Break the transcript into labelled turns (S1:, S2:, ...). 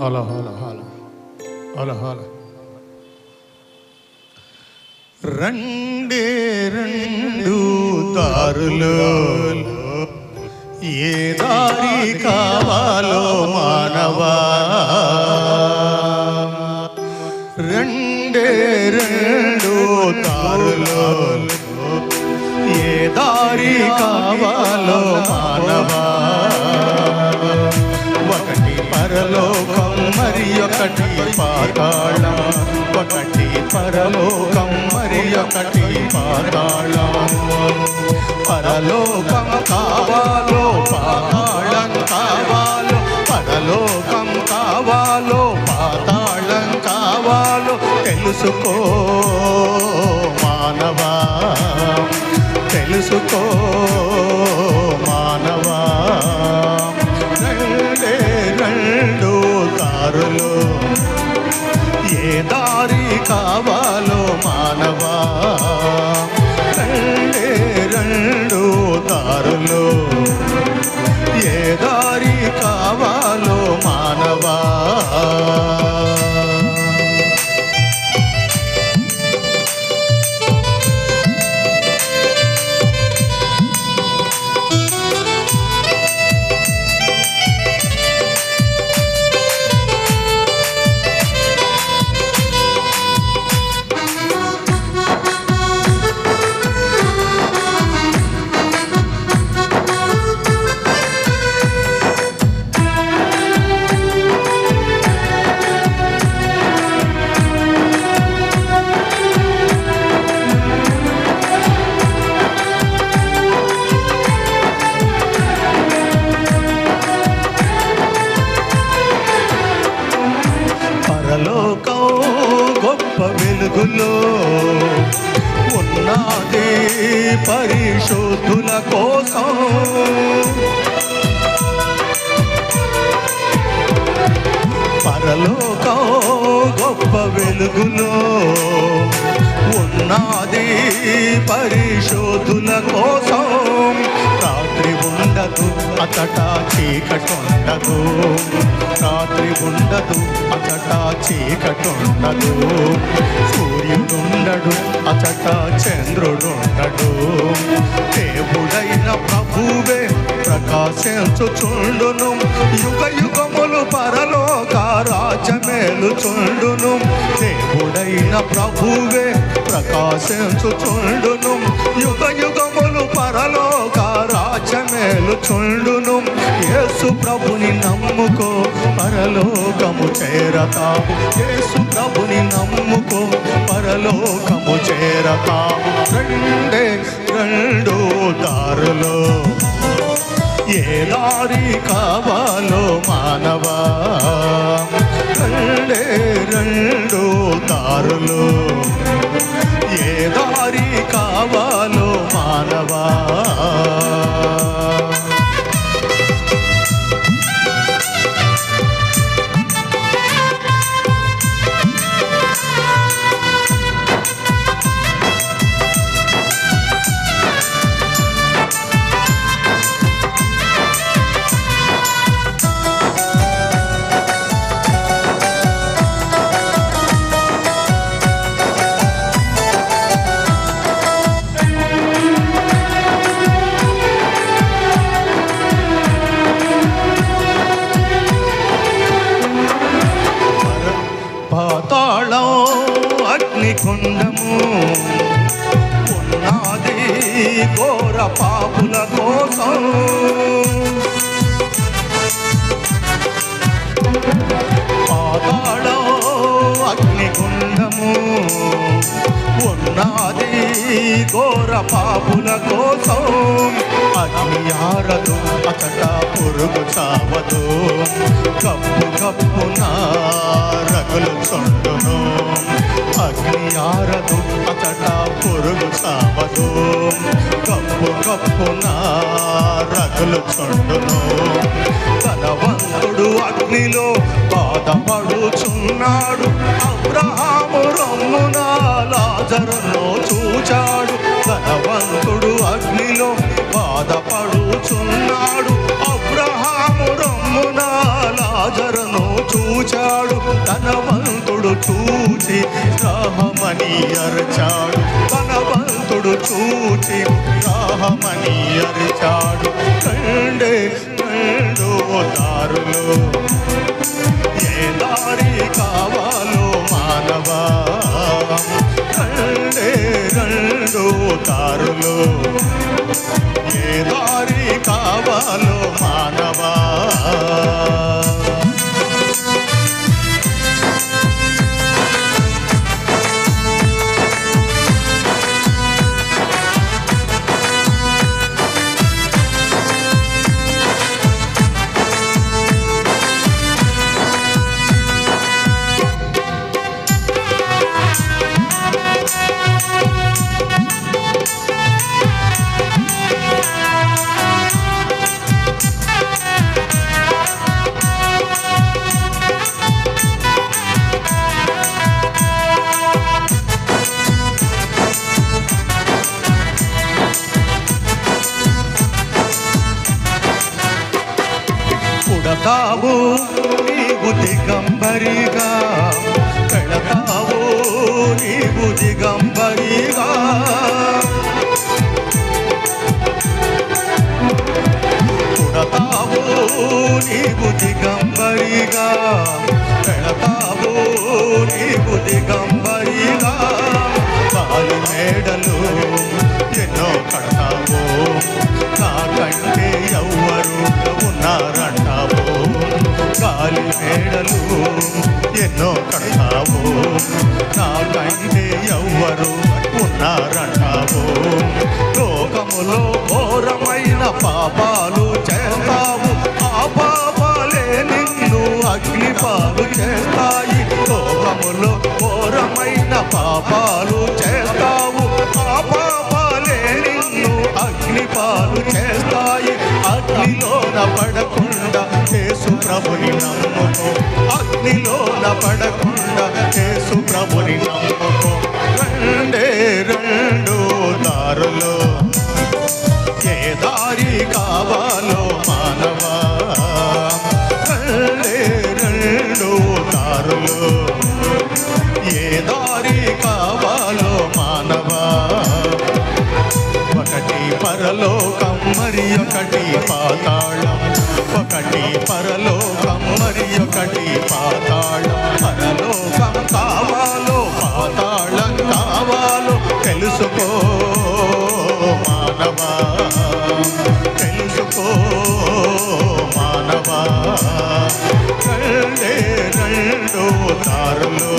S1: Hello hello hello hello hello రెండే రెండు దారులు. ఏ దారి కావాలో మానవా? రెండే రెండు దారులు. ఏ దారి కావాలో మానవా? ఒకటి పాతాళం ఒకటి పరలోకం మరి ఒకటి పాతాళం. పరలోకం కావాలో పాతాళం కావాలో పరలోకం కావాలో పాతాళం కావాలో తెలుసుకో మానవా. తెలుసుకో మానవా. రెండే రెండు దారులు ఏ దారి పరిశుద్ధుల కోసం. పరలోకం గొప్ప వెలుగులో ఉన్నది పరిశోధుల కోసం. రాత్రి ఉండదు అతట చీకటుండదు రాత్రి ఉండదు అతట చీకటుండదు. సూర్యుడుండడు అతట చంద్రుడుండడు. దేవుడైన ప్రభువే ప్రకాశించుచుండును. యుగ యుగములు పరలోక రాజ్యమేలుచుండును. దేవుడైన ప్రభువే ప్రకాశించుచుండును. యుగ యుగములు పరలోక రాజ్యమేలుచుండును. చేరతాము యేసు ప్రభుని నమ్ముకో పరలోకము చేరతాము రెండే రెండు దారులో. ఏ దారి కావాలో మానవా? రెండే రెండు దారులు. ఏ దారి కావాలో మానవా? పాతాళం అగ్నికుండము ఉన్నది ఘోర పాపుల కోసం. అగ్ని ఆరదు. అతట పురుగు చావదు. కప్పు కప్పున రగులు చుండును. అగ్ని ఆరదు అతట పురుగు చావదు. కప్పు కప్పున రగులు చుండును. ధనవంతుడు అగ్నిలో బాధపడుచున్నాడు. అబ్రహాము రమ్మున లాజరును చూచాడు. ధనవంతుడు అగ్నిలో బాధపడుచున్నాడు. అబ్రహాము రమ్మున లాజరను చూచాడు. ధనవంతుడు చూచి రాహమని అరచాడు. ధనవంతుడు చూచి రాహమని అరచాడు. కండే రెండు దారులు దిగంబరిగా పెడతావు నీవు దిగంబరిగా. పుడతావు నీవు దిగంబరిగా పెడతావు నీవు దిగంబరిగా. కాలి మేడలు ఎన్నో కడతావో నా కంటే యవ్వ మేడలు ఎన్నో కడతావు? నాకంటే ఎవ్వరు ఉన్నారంటావు? లోకములో ఘోరమైన పాపాలు చేస్తావు. ఆ పాపాలే నిన్ను అగ్నిపాలు చేస్తాయి. లోకములో ఘోరమైన పాపాలు చేస్తావు. ఆ పాపాలే నిన్ను అగ్నిపాలు చేస్తాయి. అగ్నిలోన పడకుండా యేసు ప్రభుని నమ్ముకో. అగ్నిలోన పడకుండా యేసు ప్రభుని నమ్ముకో. రెండే రెండు దారులు ఏ దారి కావాలో మానవా? రెండే రెండు దారులు ఏ దారి మానవా? తెలుసుకో మానవా? రెండే రెండు దారులు